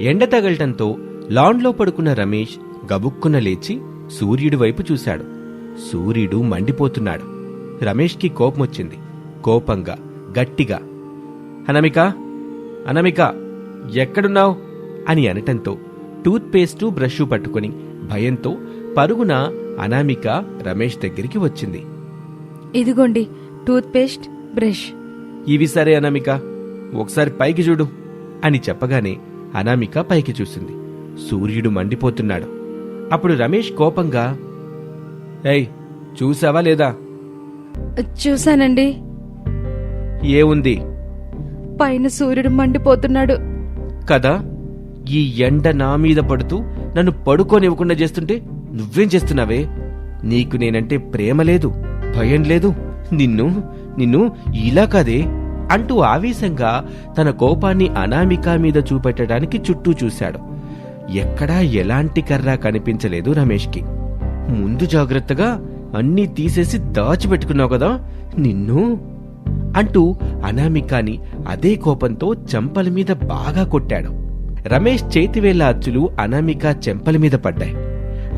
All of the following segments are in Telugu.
ఎండ తగలటంతో లాన్లో పడుకున్న రమేష్ గబుక్కున లేచి సూర్యుడి వైపు చూశాడు. సూర్యుడు మండిపోతున్నాడు. రమేష్కి కోపమొచ్చింది. కోపంగా గట్టిగా అనమిక అనమిక ఎక్కడున్నావు? అని అనటంతో టూత్పేస్టు బ్రష్ పట్టుకుని భయంతో పరుగున అనామిక రమేష్ దగ్గరికి వచ్చింది. ఇదిగోండి టూత్పేస్ట్ బ్రష్. ఇవి సరే అనామిక ఒకసారి పైకి చూడు అని చెప్పగానే అనామిక పైకి చూసింది. సూర్యుడు మండిపోతున్నాడు. అప్పుడు రమేష్ కోపంగా ఏయ్ చూసావా లేదా? చూశానండి. ఏముంది? పైన సూర్యుడు మండిపోతున్నాడు. కదా? ఈ ఎండ నా మీద పడుతూ నన్ను పడుకోనివ్వకుండా చేస్తుంటే నువ్వేం చేస్తున్నావే? నీకు నేనంటే ప్రేమ లేదు భయం లేదు. నిన్ను నిన్ను ఇలా కాదే? అంటూ ఆవేశంగా తన కోపాన్ని అనామిక మీద చూపెట్టడానికి చుట్టూ చూశాడు. ఎక్కడా ఎలాంటి కర్ర కనిపించలేదు రమేష్కి. ముందు జాగ్రత్తగా అన్నీ తీసేసి దాచిపెట్టుకున్నావు కదా నిన్ను? అంటూ అనామికాని అదే కోపంతో చెంపల మీద బాగా కొట్టాడు. రమేష్ చేతివేళ్ళ అచ్చులు అనామిక చెంపల మీద పడ్డాయి.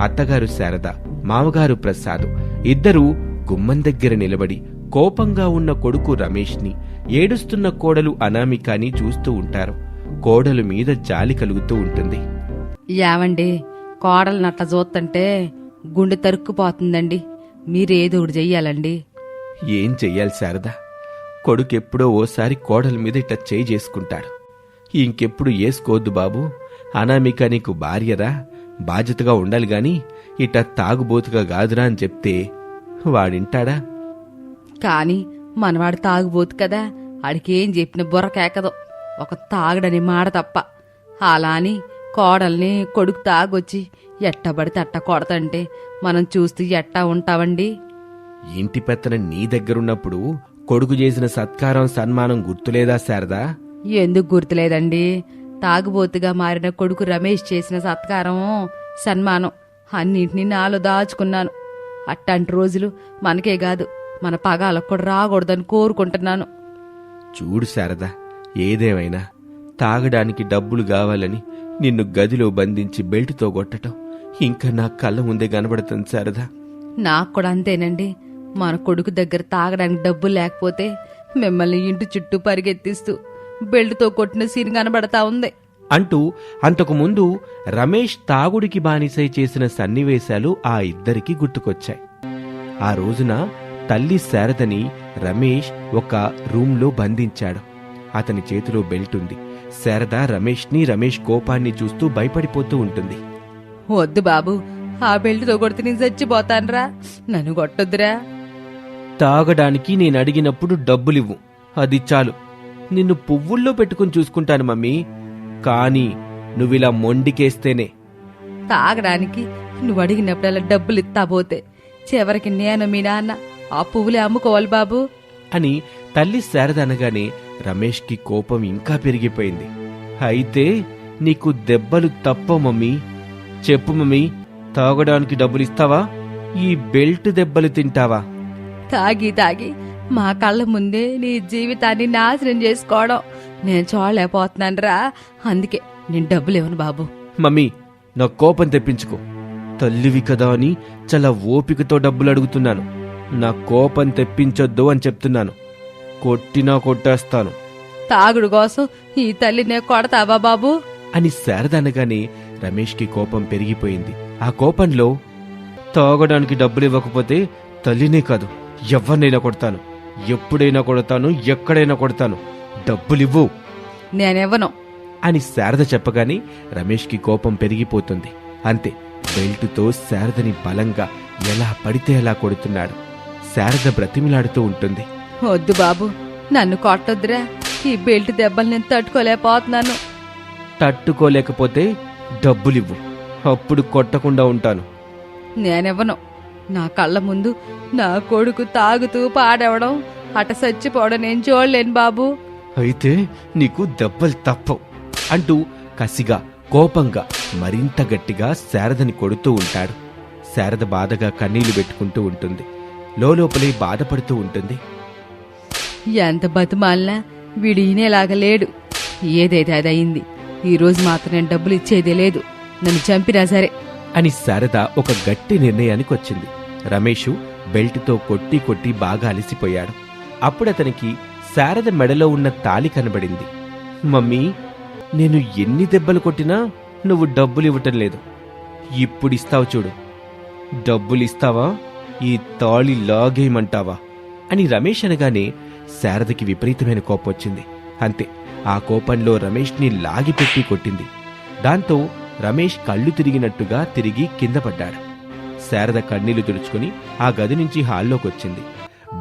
అత్తగారు శారద మామగారు ప్రసాద్ ఇద్దరూ గుమ్మం దగ్గర నిలబడి కోపంగా ఉన్న కొడుకు రమేష్ని ఏడుస్తున్న కోడలు అనామికాని చూస్తూ ఉంటారు. కోడలు మీద జాలి కలుగుతూ ఉంటుంది. యావండి కోడలు నట్ల చూస్తుంటే గుండె తరుక్కుపోతుందండి. మీరేదో ఒకటి చెయ్యాలండి. ఏం చెయ్యాలి శారదా? కొడుకెప్పుడో ఓసారి కోడల మీద ఇట్ట చేయి చేసుకుంటాడు. ఇంకెప్పుడు ఏసుకోవద్దు బాబు. అనామిక నీకు భార్యరా? బాధ్యతగా ఉండాలి గాని ఇట్ట తాగుబోతుగా కాదురా అని చెప్తే వాడింటాడా? కాని మనవాడు తాగుబోతు కదా. ఆడికేం చెప్పిన బుర్ర కేకదు. ఒక తాగడని మాట తప్ప. అలా అని కోడల్ని కొడుకు తాగొచ్చి ఎట్టబడితే అట్ట కొడతంటే మనం చూస్తూ ఎట్టా ఉంటావండి? ఇంటి పెత్తన నీ దగ్గరున్నప్పుడు కొడుకు చేసిన సత్కారం సన్మానం గుర్తులేదా శారదా? ఎందుకు గుర్తులేదండి? తాగుబోతుగా మారిన కొడుకు రమేష్ చేసిన సత్కారం సన్మానం అన్నింటినీ నాలో దాచుకున్నాను. అట్టాంటి రోజులు మనకే కాదు. మన పగాలకు కూడా రాకూడదని కోరుకుంటున్నాను. చూడు శారదా ఏదేమైనా తాగడానికి డబ్బులు కావాలని నిన్ను గదిలో బంధించి బెల్టుతో కొట్టటం ఇంకా నా కళ్ళ ముందే కనబడుతుంది శారదా. నాకు కూడా అంతేనండి. మన కొడుకు దగ్గర తాగడానికి డబ్బులు లేకపోతే మిమ్మల్ని ఇంటి చుట్టూ పరిగెత్తిస్తూ బెల్ట్తో కొట్టిన సీన్ కనబడతా ఉంది. అంటూ అంతకు ముందు రమేష్ తాగుడికి బానిసై చేసిన సన్నివేశాలు ఆ ఇద్దరికి గుర్తుకొచ్చాయి. ఆ రోజున తల్లి శారదని రమేష్ ఒక రూంలో బంధించాడు. అతని చేతిలో బెల్ట్ ఉంది. శారద రమేష్ని రమేష్ కోపాన్ని చూస్తూ భయపడిపోతూ ఉంటుంది. వద్దు బాబు ఆ బెల్ట్తో కొడితే నేను చచ్చిపోతాన్రా. నన్ను కొట్టొద్దురా. తాగడానికి నేను అడిగినప్పుడు డబ్బులివ్వు. అది చాలు. నిన్ను పువ్వుల్లో పెట్టుకుని చూసుకుంటాను మమ్మీ. కానీ నువ్విలా మొండికేస్తేనే. తాగడానికి నువ్వు అడిగినప్పుడల్లా డబ్బులు ఇస్తా పోతే. చివరికి నేను మీ నాన్న ఆ పువ్వులే అమ్ముకోవాలి బాబు. అని తల్లి శారద అనగానే రమేష్కి కోపం ఇంకా పెరిగిపోయింది. అయితే నీకు దెబ్బలు తప్ప మమ్మీ. చెప్పు మమ్మీ తాగడానికి డబ్బులు ఇస్తావా? ఈ బెల్ట్ దెబ్బలు తింటావా? తాగి తాగి మా కళ్ళ ముందే నీ జీవితాన్ని నాశనం చేసుకోవడం నేను చూడలేకపోతున్నాను రా అందుకే నేను డబ్బులు ఇవ్వను బాబు. మమ్మీ నా కోపం తెప్పించుకో. తల్లివి కదా అని చాలా ఓపికతో డబ్బులు అడుగుతున్నాను. నా కోపం తెప్పించొద్దు అని చెప్తున్నాను. కొట్టినా కొట్టేస్తాను. తాగుడు కోసం ఈ తల్లినే కొడతావా బాబు? అని శారద అనగానే రమేష్కి కోపం పెరిగిపోయింది. ఆ కోపంలో తాగడానికి డబ్బులు ఇవ్వకపోతే తల్లినే కాదు ఎవరినైనా కొడతాను. ఎప్పుడైనా కొడతాను ఎక్కడైనా కొడతాను. డబ్బులివ్వు. నేనివ్వను. అని శారద చెప్పగానే రమేష్కి కోపం పెరిగిపోతుంది. అంతే బెల్టుతో శారదని బలంగా ఎలా పడితే అలా కొడుతున్నాడు. శారద బ్రతిమిలాడుతూ ఉంటుంది. వద్దు బాబు నన్ను కొట్టొద్దురా. ఈ బెల్ట్ దెబ్బలు నేను తట్టుకోలేకపోతున్నాను. తట్టుకోలేకపోతే డబ్బులివ్వు. అప్పుడు కొట్టకుండా ఉంటాను. నేనివ్వను. నా కళ్ళ ముందు నా కొడుకు తాగుతూ పాడవడం అట చచ్చిపోవడం నేను చూడలేను బాబు. అయితే నీకు దెబ్బలు తప్పవు అంటూ కసిగా కోపంగా మరింత గట్టిగా శారదని కొడుతూ ఉంటాడు. శారద బాధగా కన్నీళ్ళు పెట్టుకుంటూ ఉంటుంది. లోపలే బాధపడుతూ ఉంటుంది. ఎంత బతిమాలినా వీడు ఈనేలాగా లేడు. ఏదైతే అది అయింది ఈ రోజు మాత్రం నేను డబ్బులు ఇచ్చేదే లేదు. నన్ను చంపినా సరే. అని శారద ఒక గట్టి నిర్ణయానికి వచ్చింది. రమేషు బెల్ట్తో కొట్టి కొట్టి బాగా అలసిపోయాడు. అప్పుడతనికి శారద మెడలో ఉన్న తాలి కనబడింది. మమ్మీ నేను ఎన్ని దెబ్బలు కొట్టినా నువ్వు డబ్బులు ఇవ్వటం లేదు. ఇప్పుడు ఇస్తావు చూడు. డబ్బులు ఇస్తావా ఈ తాళి లాగేయమంటావా? అని రమేష్ అనగానే శారదకి విపరీతమైన కోపం వచ్చింది. అంతే ఆ కోపంలో రమేష్ని లాగిపెట్టి కొట్టింది. దాంతో రమేష్ కళ్ళు తిరిగినట్టుగా తిరిగి కింద పడ్డాడు. శారద కన్నీళ్ళు తుడుచుకుని ఆ గది నుంచి హాల్లోకొచ్చింది.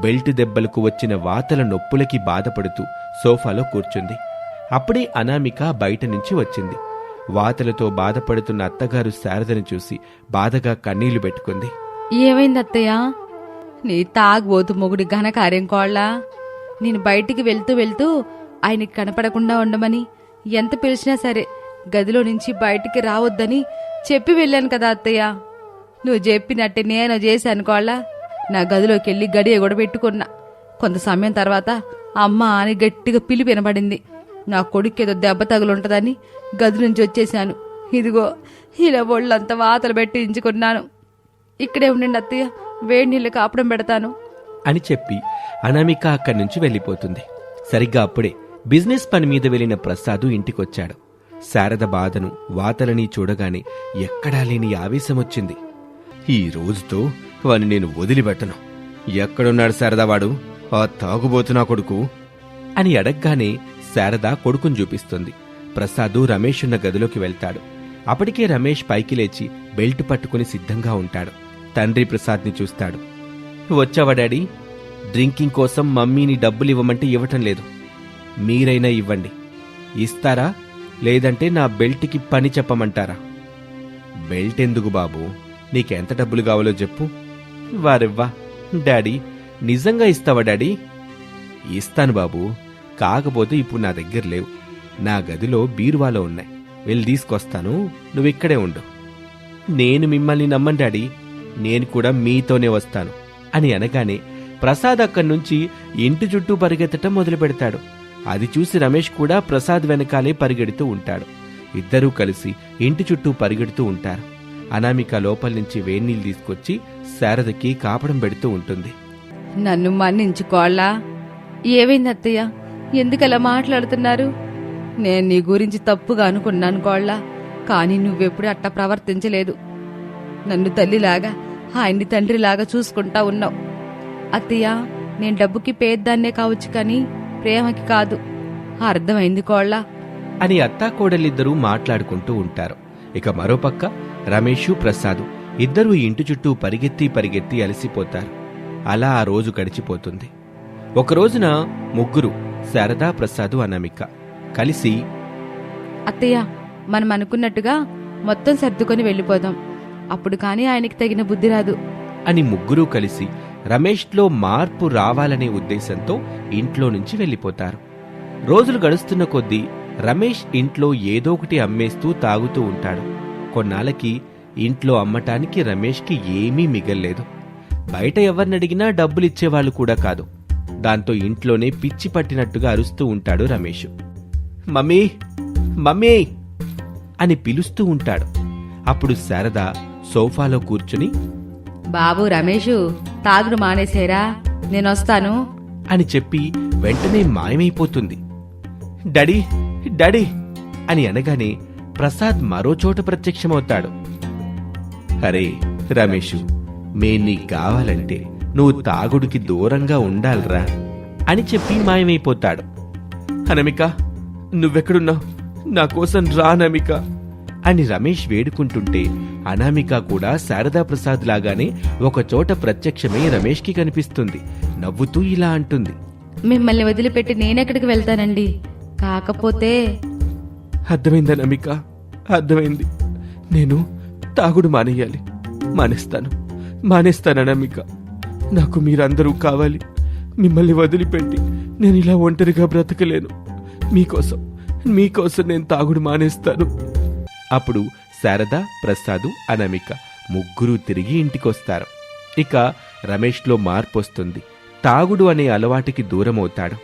బెల్ట్ దెబ్బలకు వచ్చిన వాతల నొప్పులకి బాధపడుతూ సోఫాలో కూర్చుంది. అప్పుడే అనామిక బయట నుంచి వచ్చింది. వాతలతో బాధపడుతున్న అత్తగారు శారదను చూసి బాధగా కన్నీళ్ళు పెట్టుకుంది. ఏమైంది అత్తయ్య నీ తాగుబోతు మొగుడి ఘనకార్యం కోళ్ళ? నేను బయటికి వెళ్తూ వెళ్తూ ఆయనకి కనపడకుండా ఉండమని ఎంత పిలిచినా సరే గదిలో నుంచి బయటికి రావద్దని చెప్పి వెళ్ళాను కదా అత్తయ్య. నువ్వు చెప్పినట్టే నేను చేశాను కోళ్ళ. నా గదిలోకి వెళ్ళి గడియ కూడా పెట్టుకున్నా కొంత సమయం తర్వాత అమ్మ అని గట్టిగా పిలిపి వినబడింది. నా ఏదో దెబ్బ తగులుంటదని గది నుంచి వచ్చేసాను ఇదిగో ఇలా ఒళ్ళంతా వాతలు పెట్టి ఇంచుకున్నాను ఇక్కడే ఉండండి అత్తయ్య వేడి నీళ్ళు కాపడం పెడతాను. అని చెప్పి అనామిక అక్కడి నుంచి వెళ్ళిపోతుంది. సరిగ్గా అప్పుడే బిజినెస్ పని మీద వెళ్ళిన ప్రసాదు ఇంటికొచ్చాడు. శారద బాధను వాతలని చూడగానే ఎక్కడా లేని ఆవేశం వచ్చింది. ఈ రోజుతో వాని నేను వదిలిపెట్టను. ఎక్కడున్నాడు శారదా వాడు? ఆ తాగుబోతున్నా కొడుకు? అని అడగగానే శారద కొడుకుని చూపిస్తుంది. ప్రసాదు రమేష్ ఉన్న గదిలోకి వెళ్తాడు. అప్పటికే రమేష్ పైకి లేచి బెల్ట్ పట్టుకుని సిద్ధంగా ఉంటాడు. తండ్రి ప్రసాద్ని చూస్తాడు. వచ్చావా డాడీ? డ్రింకింగ్ కోసం మమ్మీని డబ్బులు ఇవ్వమంటే ఇవ్వటం లేదు. మీరైనా ఇవ్వండి. ఇస్తారా? లేదంటే నా బెల్ట్కి పని చెప్పమంటారా? బెల్ట్ ఎందుకు బాబు? నీకెంత డబ్బులు కావాలో చెప్పు. వారివ్వా డాడీ నిజంగా ఇస్తావా డాడీ? ఇస్తాను బాబు. కాకపోతే ఇప్పుడు నా దగ్గర లేవు. నా గదిలో బీరువాలో ఉన్నాయి. వెళ్ళి తీసుకొస్తాను. నువ్వు ఇక్కడే ఉండు. నేను మిమ్మల్ని నమ్మండి డాడీ. నేను కూడా మీతోనే వస్తాను అని అనగానే ప్రసాద్ అక్కడి నుంచి ఇంటి చుట్టూ పరిగెత్తటం మొదలు పెడతాడు అది చూసి రమేష్ కూడా ప్రసాద్ వెనకాలే పరిగెడుతూ ఉంటాడు. ఇద్దరూ కలిసి ఇంటి చుట్టూ పరిగెడుతూ ఉంటారు. అనామిక లోపల నుంచి వేన్నీళ్ళు తీసుకొచ్చి శారదకి కాపడం పెడుతూ ఉంటుంది. నన్ను మన్నించుకోళ్ళా ఏమైంది అత్తయ్య ఎందుకలా మాట్లాడుతున్నారు? నేను నీ గురించి తప్పుగా అనుకున్నాను కోళ్ళ కానీ నువ్వెప్పుడు అట్ట ప్రవర్తించలేదు. నన్ను తల్లిలాగా ఆయన్ని తండ్రిలాగా చూసుకుంటా ఉన్నావు. అత్తయ్య నేను డబ్బుకి పేద్దాన్నే కావచ్చు కానీ ప్రేమకి కాదు. అర్థమైంది కోళ్ళ? అని అత్తాకోడలిద్దరూ మాట్లాడుకుంటూ ఉంటారు. ఇక మరోపక్క రమేషు ప్రసాదు ఇద్దరూ ఇంటి చుట్టూ పరిగెత్తి పరిగెత్తి అలసిపోతారు. అలా ఆ రోజు గడిచిపోతుంది. ఒక రోజున ముగ్గురు శారదా ప్రసాదు అనామిక కలిసి అత్తయ్య మనం అనుకున్నట్టుగా మొత్తం సర్దుకొని వెళ్ళిపోదాం. అప్పుడు కానీ ఆయనకి తగిన బుద్ధి రాదు. అని ముగ్గురూ కలిసి రమేష్లో మార్పు రావాలనే ఉద్దేశంతో ఇంట్లో నుంచి వెళ్ళిపోతారు. రోజులు గడుస్తున్న కొద్దీ రమేష్ ఇంట్లో ఏదో ఒకటి అమ్మేస్తూ తాగుతూ ఉంటాడు. కొన్నాళ్ళకి ఇంట్లో అమ్మటానికి రమేష్కి ఏమీ మిగల్లేదు. బయట ఎవరినడిగినా డబ్బులిచ్చేవాళ్ళు కూడా కాదు. దాంతో ఇంట్లోనే పిచ్చి పట్టినట్టుగా అరుస్తూ ఉంటాడు రమేష్. మమ్మీ! మమ్మీ! అని పిలుస్తూ ఉంటాడు. అప్పుడు శారద సోఫాలో కూర్చుని బాబు రమేషు తాగుడు మానేసేరా నేనొస్తాను అని చెప్పి వెంటనే మాయమైపోతుంది. డాడీ డాడీ అని అనగానే ప్రసాద్ మరో చోట ప్రత్యక్షమవుతాడు. అరే రమేషు మే నీకు కావాలంటే నువ్వు తాగుడికి దూరంగా ఉండాలిరా అని చెప్పి మాయమైపోతాడు. అనమిక నువ్వెక్కడున్నావు? నా కోసం రా నమిక అని రమేష్ వేడుకుంటుంటే అనామిక కూడా శారదా ప్రసాద్ లాగానే ఒక చోట ప్రత్యక్షమై రమేష్కి కనిపిస్తుంది. నవ్వుతూ ఇలా అంటుంది. మిమ్మల్ని వదిలిపెట్టి నేనెక్కడికి వెళ్తానండి? కాకపోతే అర్థమైందా నమిక? అర్థమైంది. నేను తాగుడు మానేయాలి. మానేస్తాను. మానేస్తాను నమిక నాకు మీరందరూ కావాలి. మిమ్మల్ని వదిలిపెట్టి నేను ఇలా ఒంటరిగా బ్రతకలేను. మీకోసం మీకోసం నేను తాగుడు మానేస్తాను. అప్పుడు శారద ప్రసాదు అనమిక ముగ్గురు తిరిగి ఇంటికొస్తారు. ఇక రమేష్లో మార్పు వస్తుంది తాగుడు అనే అలవాటుకి దూరమవుతాడు.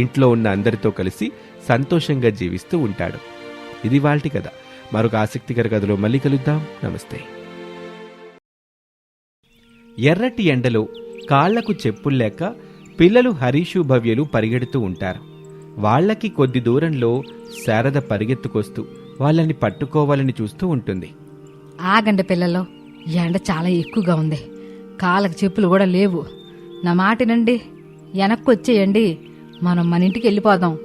ఇంట్లో ఉన్న అందరితో కలిసి సంతోషంగా జీవిస్తూ ఉంటాడు. ఇది వాల్టి కథ. మరొక ఆసక్తికర కథలో మళ్ళీ కలుద్దాం. నమస్తే. ఎర్రటి ఎండలో కాళ్ళకు చెప్పుల్లేక పిల్లలు హరీషు భవ్యలు పరిగెడుతూ ఉంటారు. వాళ్ళకి కొద్ది దూరంలో శారద పరిగెత్తుకొస్తూ వాళ్ళని పట్టుకోవాలని చూస్తూ ఉంటుంది. ఆగండి పిల్లలు ఎండ చాలా ఎక్కువగా ఉంది. కాళ్ళకి చెప్పులు కూడా లేవు. నా మాటినండి వెనక్కి వచ్చేయండి మనం మన ఇంటికి వెళ్ళిపోదాం.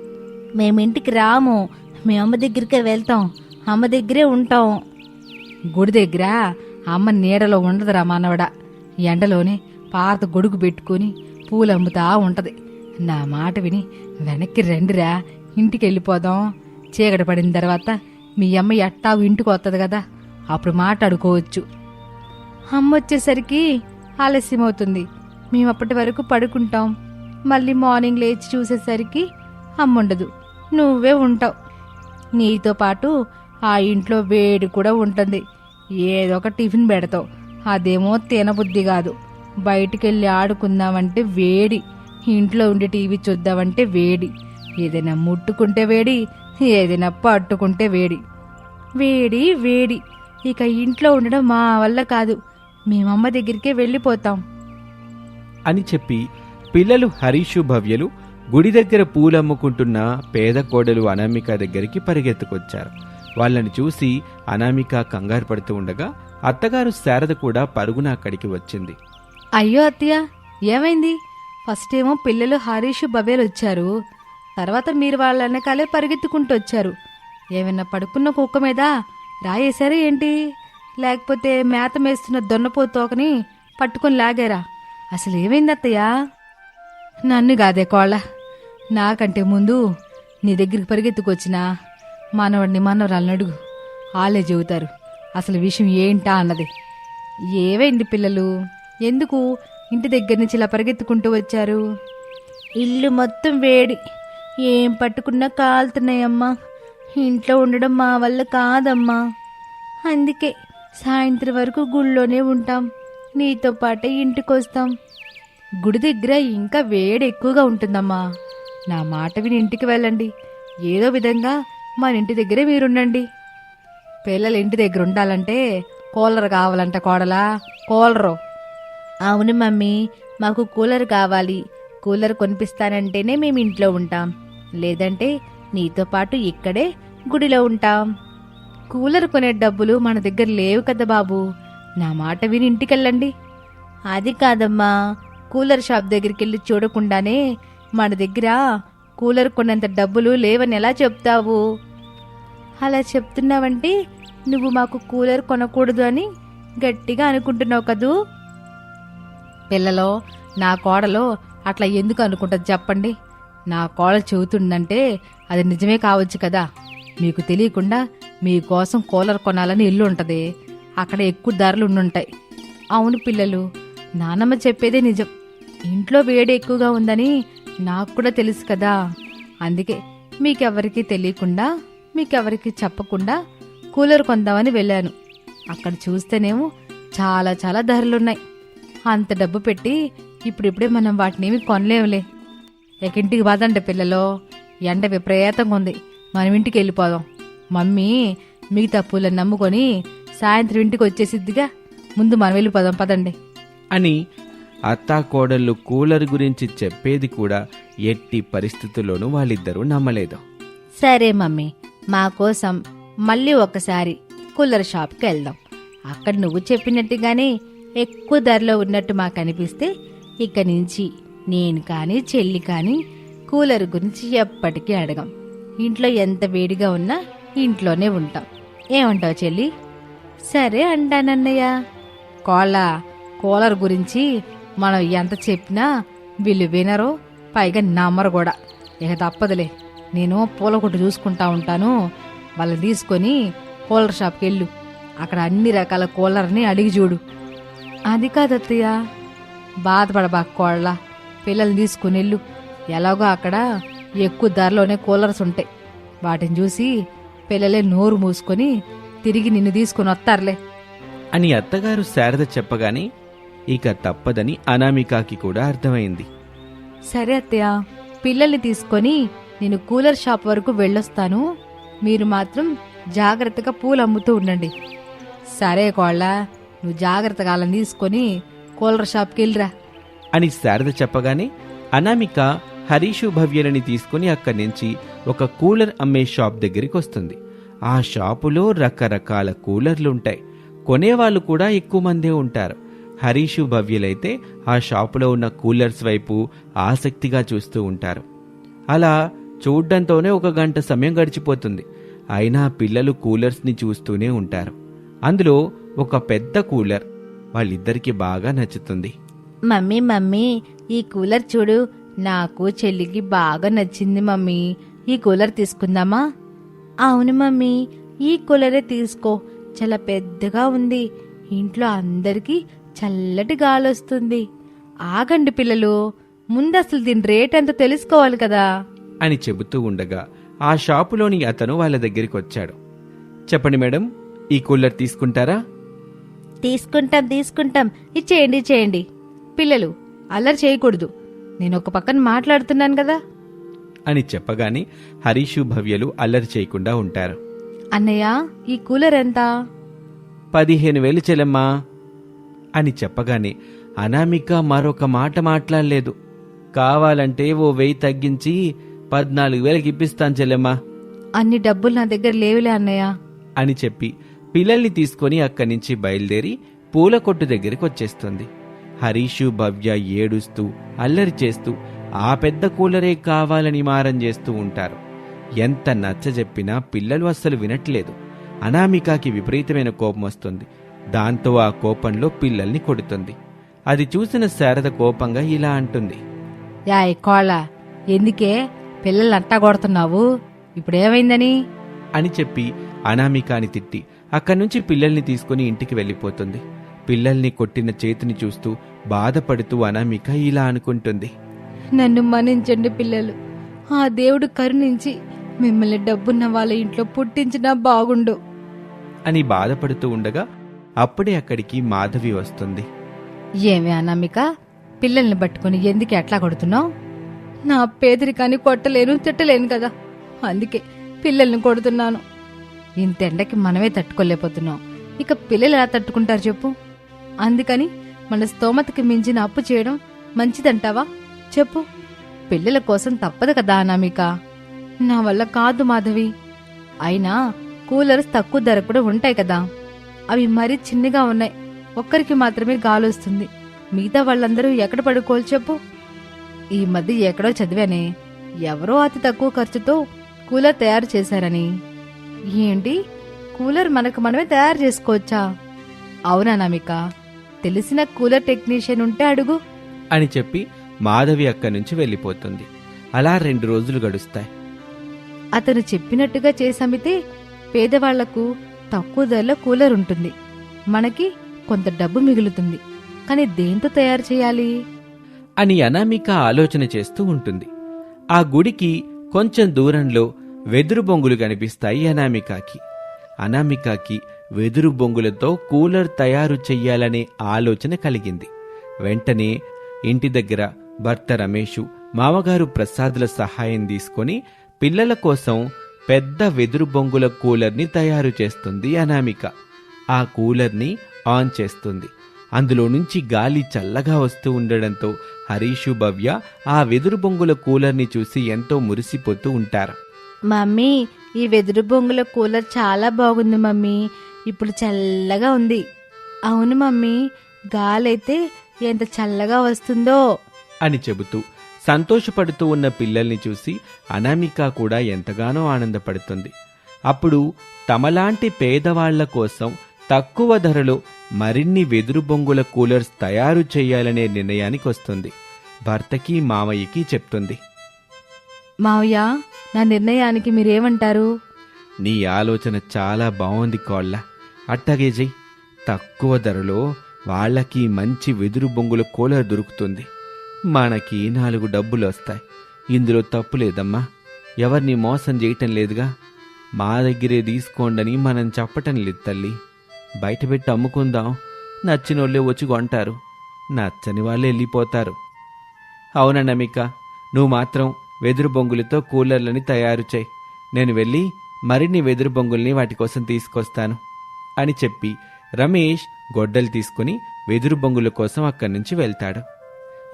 మేమింటికి రాము. మీ అమ్మ దగ్గరికే వెళ్తాం. అమ్మ దగ్గరే ఉంటాం. గుడి దగ్గర అమ్మ నీడలో ఉండదురా మనవడ. ఎండలోనే పాత గొడుగు పెట్టుకుని పూలు అమ్ముతా ఉంటది. నా మాట విని వెనక్కి రండిరా. ఇంటికి వెళ్ళిపోదాం. చీకటి పడిన తర్వాత మీ అమ్మ ఎట్టా ఇంటికి వస్తుంది కదా అప్పుడు మాట్లాడుకోవచ్చు. అమ్మ వచ్చేసరికి ఆలస్యం అవుతుంది మేము అప్పటి వరకు పడుకుంటాం. మళ్ళీ మార్నింగ్ లేచి చూసేసరికి అమ్మ ఉండదు. నువ్వే ఉంటావు. నీతో పాటు ఆ ఇంట్లో వేడి కూడా ఉంటుంది. ఏదో ఒక టిఫిన్ పెడతావు. అదేమో తినబుద్ధి కాదు. బయటికెళ్ళి ఆడుకుందామంటే వేడి. ఇంట్లో ఉండి టీవీ చూద్దామంటే వేడి. ఏదైనా ముట్టుకుంటే వేడి ఏదైనా పట్టుకుంటే వేడి. వేడి వేడి. ఇక ఇంట్లో ఉండడం మా వల్ల కాదు. మేమమ్మ దగ్గరికే వెళ్ళిపోతాం. అని చెప్పి పిల్లలు హరీషు భవ్యలు గుడి దగ్గర పూలమ్ముకుంటున్న పేద కోడలు అనామిక దగ్గరికి పరిగెత్తుకొచ్చారు. వాళ్ళని చూసి అనామిక కంగారు పడుతూ ఉండగా అత్తగారు శారద కూడా పరుగున అక్కడికి వచ్చింది. అయ్యో అత్తయ్య ఏమైంది? ఫస్ట్ ఏమో పిల్లలు హరీష్ బబేలు వచ్చారు. తర్వాత మీరు వాళ్ళ వెనకాలే పరిగెత్తుకుంటూ వచ్చారు. ఏమైనా పడుకున్న కుక్క మీద రాయేశారా ఏంటి? లేకపోతే మేత మేస్తున్న దొన్నపోతు తోకని పట్టుకొని లాగారా? అసలు ఏమైంది అత్తయ్యా? నన్ను కాదే కోళ్ళ. నాకంటే ముందు నీ దగ్గరికి పరిగెత్తుకొచ్చిన మనవడిని మనవరాలను అడుగు. వాళ్ళే చెబుతారు. అసలు విషయం ఏంటా అన్నది. ఏవైంది పిల్లలు? ఎందుకు ఇంటి దగ్గర నుంచి ఇలా పరిగెత్తుకుంటూ వచ్చారు? ఇల్లు మొత్తం వేడి. ఏం పట్టుకున్నా కాలుతున్నాయమ్మా. ఇంట్లో ఉండడం మా వల్ల కాదమ్మా. అందుకే సాయంత్రం వరకు గుళ్ళోనే ఉంటాం. నీతో పాటే ఇంటికి వస్తాం గుడి దగ్గర ఇంకా వేడి ఎక్కువగా ఉంటుందమ్మా. నా మాట విని ఇంటికి వెళ్ళండి. ఏదో విధంగా మన ఇంటి దగ్గరే మీరుండండి. పిల్లలు ఇంటి దగ్గర ఉండాలంటే కూలర్ కావాలంట కోడలా. కూలరు. అవును మమ్మీ మాకు కూలర్ కావాలి. కూలర్ కొనిపిస్తానంటేనే మేము ఇంట్లో ఉంటాం. లేదంటే నీతో పాటు ఇక్కడే గుడిలో ఉంటాం. కూలర్ కొనే డబ్బులు మన దగ్గర లేవు కదా బాబు. నా మాట విని ఇంటికెళ్ళండి. అది కాదమ్మా. కూలర్ షాప్ దగ్గరికి వెళ్ళి చూడకుండానే మన దగ్గర కూలర్ కొన్నంత డబ్బులు లేవని ఎలా చెప్తావు? అలా చెప్తున్నావంటే నువ్వు మాకు కూలర్ కొనకూడదు అని గట్టిగా అనుకుంటున్నావు కదూ? పిల్లలో నా కోడలో అట్లా ఎందుకు అనుకుంటుంది చెప్పండి. నా కోడలు చెబుతుందంటే అది నిజమే కావచ్చు కదా. మీకు తెలియకుండా మీకోసం కూలర్ కొనాలని ఇల్లు ఉంటుంది. అక్కడ ఎక్కువ ధరలు ఉండుంటాయి. అవును పిల్లలు నానమ్మ చెప్పేదే నిజం. ఇంట్లో వేడి ఎక్కువగా ఉందని నాకు కూడా తెలుసు కదా. అందుకే మీకెవరికీ తెలియకుండా మీకెవరికి చెప్పకుండా కూలర్ కొందామని వెళ్ళాను. అక్కడ చూస్తేనేమో చాలా చాలా ధరలున్నాయి. అంత డబ్బు పెట్టి ఇప్పుడిప్పుడే మనం వాటినేమి కొనలేములే. ఎకింటికి బాదండి పిల్లలో. ఎండ విపరీతంగా ఉంది మనం ఇంటికి వెళ్ళిపోదాం. మమ్మీ మిగతా పూలను నమ్ముకొని సాయంత్రం ఇంటికి వచ్చేసిద్దిగా. ముందు మనం వెళ్ళిపోదాం పదండి. అని అత్తా కోడళ్ళు కూలర్ గురించి చెప్పేది కూడా ఎట్టి పరిస్థితుల్లోనూ వాళ్ళిద్దరూ నమ్మలేదు. సరే మమ్మీ మా కోసం మళ్ళీ ఒకసారి కూలర్ షాప్కి వెళ్దాం. అక్కడ నువ్వు చెప్పినట్టుగానే ఎక్కువ ధరలో ఉన్నట్టు మాకు అనిపిస్తే ఇక నుంచి నేను కానీ చెల్లి కానీ కూలర్ గురించి ఎప్పటికీ అడగం. ఇంట్లో ఎంత వేడిగా ఉన్నా ఇంట్లోనే ఉంటాం. ఏమంటావు చెల్లి? సరే అంటానన్నయ్య కోళ్ళ కూలర్ గురించి మనం ఎంత చెప్పినా వీళ్ళు వినరు పైగా నమ్మరు కూడా. ఇక తప్పదులే. నేను పూల కొట్టు చూసుకుంటా ఉంటాను. వాళ్ళని తీసుకొని కూలర్ షాప్కి వెళ్ళు. అక్కడ అన్ని రకాల కూలర్ని అడిగి చూడు. అది కాదత్తయ్య. బాధపడబా కోళ్ళ. పిల్లల్ని తీసుకుని వెళ్ళు. ఎలాగో అక్కడ ఎక్కువ ధరలోనే కూలర్స్ ఉంటాయి. వాటిని చూసి పిల్లలే నోరు మూసుకొని తిరిగి నిన్ను తీసుకుని వస్తారులే. అని అత్తగారు శారద చెప్పగానే ఇక తప్పదని అనామికాకి కూడా అర్థమైంది. సరే అత్తయ్య పిల్లల్ని తీసుకొని నేను కూలర్ షాప్ వరకు వెళ్ళొస్తాను. మీరు మాత్రం జాగ్రత్తగా పూలు అమ్ముతూ ఉండండి. సరే కోళ్ళ నువ్వు జాగ్రత్తగా అలా తీసుకొని కూలర్ షాప్కి వెళ్ళిరా. అని శారద చెప్పగానే అనామిక హరీషు భవ్యలని తీసుకుని అక్కడి నుంచి ఒక కూలర్ అమ్మే షాప్ దగ్గరికి వస్తుంది. ఆ షాపులో రకరకాల కూలర్లుంటాయి కొనేవాళ్ళు కూడా ఎక్కువ మందే ఉంటారు. హరీషు భవ్యులైతే ఆ షాపులో ఉన్న కూలర్స్ వైపు ఆసక్తిగా చూస్తూ ఉంటారు. అలా చూడ్డంతోనే ఒక గంట సమయం గడిచిపోతుంది. అయినా పిల్లలు కూలర్స్ని చూస్తూనే ఉంటారు. అందులో ఒక పెద్ద కూలర్ వాళ్ళిద్దరికీ బాగా నచ్చుతుంది. మమ్మీ మమ్మీ ఈ కూలర్ చూడు. నాకు చెల్లికి బాగా నచ్చింది మమ్మీ. ఈ కూలర్ తీసుకుందామా? అవును మమ్మీ ఈ కూలరే తీసుకో. చాలా పెద్దగా ఉంది. ఇంట్లో అందరికీ చల్లటి గాలి వస్తుంది ఆగండి పిల్లలు ముందు అసలు దీని రేట్ ఎంతో తెలుసుకోవాలి కదా? అని చెబుతూ ఉండగా ఆ షాపులోని అతను వాళ్ళ దగ్గరికి వచ్చాడు చెప్పండి మేడం ఈ కూలర్ తీసుకుంటారా? తీసుకుంటాం తీసుకుంటాం. ఇచ్చేయండి ఇచ్చేయండి. పిల్లలు అల్లరి చేయకూడదు. నేను ఒక పక్కన మాట్లాడుతున్నాను కదా. అని చెప్పగానే హరీషు భవ్యలు అల్లరి చేయకుండా ఉంటారు. అన్నయ్య ఈ కూలర్ ఎంత? పదిహేను వేలు చెల్లెమ్మా అని చెప్పగానే అనామిక మరొక మాట మాట్లాడలేదు. కావాలంటే ఓ వెయ్యి తగ్గించి పద్నాలుగు వేలకి ఇప్పిస్తాను చెల్లెమ్మా. అన్ని డబ్బులు నా దగ్గర లేవులే అన్నయ్య. అని చెప్పి పిల్లల్ని తీసుకొని అక్కడి నుంచి బయలుదేరి పూల కొట్టు దగ్గరికి వచ్చేస్తుంది. హరీషు భవ్య ఏడుస్తూ అల్లరి చేస్తూ ఆ పెద్ద కూలరే కావాలని మారం చేస్తూ ఉంటారు. ఎంత నచ్చజెప్పినా పిల్లలు అస్సలు వినట్లేదు. అనామికకి విపరీతమైన కోపం వస్తుంది. దాంతో ఆ కోపంలో పిల్లల్ని కొడుతుంది. అది చూసిన శారద కోపంగా ఇలా అంటుంది. యాయ్ కోళ్ళ ఎందుకే పిల్లలు అట్టా కొడుతున్నావు ఇప్పుడు ఏమైందని అని చెప్పి అనామికాని తిట్టి అక్కడి నుంచి పిల్లల్ని తీసుకుని ఇంటికి వెళ్ళిపోతుంది. పిల్లల్ని కొట్టిన చేతిని చూస్తూ బాధపడుతూ అనామిక ఇలా అనుకుంటుంది. నన్ను మన్నించండి పిల్లలు. ఆ దేవుడు కరుణించి మిమ్మల్ని డబ్బున్న వాళ్ళ ఇంట్లో పుట్టించినా బాగుండు. అని బాధపడుతూ ఉండగా అప్పుడే అక్కడికి మాధవి వస్తుంది. ఏమి అనామిక? పిల్లల్ని పట్టుకుని ఎందుకు ఎట్లా కొడుతున్నావు? నా పేదరికాన్ని కొట్టలేను తిట్టలేను కదా. అందుకే పిల్లల్ని కొడుతున్నాను. ఇంత ఎండకి మనమే తట్టుకోలేకపోతున్నాం. ఇక పిల్లలు ఎలా తట్టుకుంటారు చెప్పు? అందుకని మన స్తోమతకి మించిన అప్పు చేయడం మంచిదంటావా? చెప్పు. పిల్లల కోసం తప్పదు కదా అనామిక. నా వల్ల కాదు మాధవి. అయినా కూలర్స్ తక్కువ ధర కూడా ఉంటాయి కదా. అవి మరీ చిన్నగా ఉన్నాయి. ఒక్కరికి మాత్రమే గాలొస్తుంది. మిగతా వాళ్ళందరూ ఎక్కడ పడుకోవాలి చెప్పు. ఈ మధ్య ఎక్కడో చదివానే ఎవరో అతి తక్కువ ఖర్చుతో కూలర్ తయారు చేశారని. ఏంటి? కూలర్ మనకు మనమే తయారు చేసుకోవచ్చా? అవునా నమిక తెలిసిన కూలర్ టెక్నీషియన్ ఉంటే అడుగు. అని చెప్పి మాధవి అక్కడి నుంచి వెళ్ళిపోతుంది. అలా రెండు రోజులు గడుస్తాయి. అతను చెప్పినట్టుగా చేసమితే పేదవాళ్ళకు తక్కువ ధరలో కూలర్ ఉంటుంది. మనకి కొంత డబ్బు మిగులుతుంది. కానీ దేంతో తయారు చేయాలి? అని అనామిక ఆలోచన చేస్తూ ఉంటుంది. ఆ గుడికి కొంచెం దూరంలో వెదురు బొంగులు కనిపిస్తాయి అనామికకి. అనామికకి వెదురు బొంగులతో కూలర్ తయారు చెయ్యాలనే ఆలోచన కలిగింది. వెంటనే ఇంటి దగ్గర భర్త రమేషు మామగారు ప్రసాదుల సహాయం తీసుకొని పిల్లల కోసం పెద్ద వెదురు బొంగుల కూలర్ని తయారు చేస్తుంది అనామిక. ఆ కూలర్ని ఆన్ చేస్తుంది. అందులో నుంచి గాలి చల్లగా వస్తూ ఉండడంతో హరీషు భవ్య ఆ వెదురు బొంగుల కూలర్ని చూసి ఎంతో మురిసిపోతూ ఉంటారు. మమ్మీ ఈ వెదురు బొంగుల కూలర్ చాలా బాగుంది మమ్మీ. ఇప్పుడు చల్లగా ఉంది. అవును మమ్మీ గాలైతే ఎంత చల్లగా వస్తుందో. అని చెబుతూ సంతోషపడుతూ ఉన్న పిల్లల్ని చూసి అనామిక కూడా ఎంతగానో ఆనందపడుతుంది. అప్పుడు తమలాంటి పేదవాళ్ళ కోసం తక్కువ ధరలో మరిన్ని వెదురు బొంగుల కూలర్స్ తయారు చేయాలనే నిర్ణయానికి వస్తుంది. భర్తకి మామయ్యకి చెప్తుంది. మావయ్య నా నిర్ణయానికి మీరేమంటారు? నీ ఆలోచన చాలా బాగుంది కోళ్ళ. అట్టాగే జై తక్కువ ధరలో వాళ్ళకి మంచి వెదురు బొంగుల కూలర్ దొరుకుతుంది. మనకి నాలుగు డబ్బులు వస్తాయి. ఇందులో తప్పు లేదమ్మా. ఎవరిని మోసం చేయటం లేదుగా. మా దగ్గరే తీసుకోండని మనం చెప్పటం లేదు తల్లి. బయట పెట్టి అమ్ముకుందాం. నచ్చిన వాళ్ళే వచ్చి కొంటారు. నచ్చని వాళ్ళు వెళ్ళిపోతారు. అవునన్న మిక్క నువ్వు మాత్రం వెదురు బొంగులతో కూలర్లని తయారు చేయి నేను వెళ్ళి మరిన్ని వెదురు బొంగుల్ని వాటి కోసం తీసుకొస్తాను. అని చెప్పి రమేష్ గొడ్డలు తీసుకుని వెదురు బొంగుల కోసం అక్కడి నుంచి వెళ్తాడు.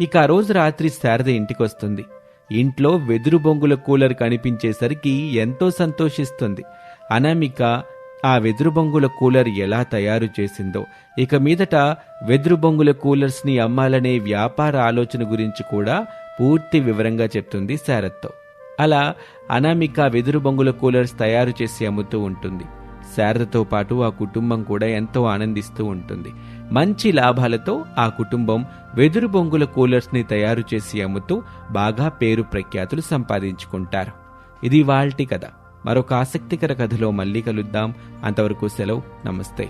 ఇక ఆ రోజు రాత్రి శారద ఇంటికొస్తుంది. ఇంట్లో వెదురు బొంగుల కూలర్ కనిపించేసరికి ఎంతో సంతోషిస్తుంది. అనామిక ఆ వెదురు బొంగుల కూలర్ ఎలా తయారు చేసిందో ఇక మీదట వెదురు బొంగుల కూలర్స్ని అమ్మాలనే వ్యాపార ఆలోచన గురించి కూడా పూర్తి వివరంగా చెప్తుంది శారద్తో. అలా అనామిక వెదురు బొంగుల కూలర్స్ తయారు చేసి అమ్ముతూ ఉంటుంది. శారదతో పాటు ఆ కుటుంబం కూడా ఎంతో ఆనందిస్తూ ఉంటుంది. మంచి లాభాలతో ఆ కుటుంబం వెదురు బొంగుల కూలర్స్ని తయారు చేసి అమ్ముతూ బాగా పేరు ప్రఖ్యాతులు సంపాదించుకుంటారు. ఇది వాల్టి కథ. మరొక ఆసక్తికర కథలో మళ్ళీ కలుద్దాం. అంతవరకు సెలవు. నమస్తే.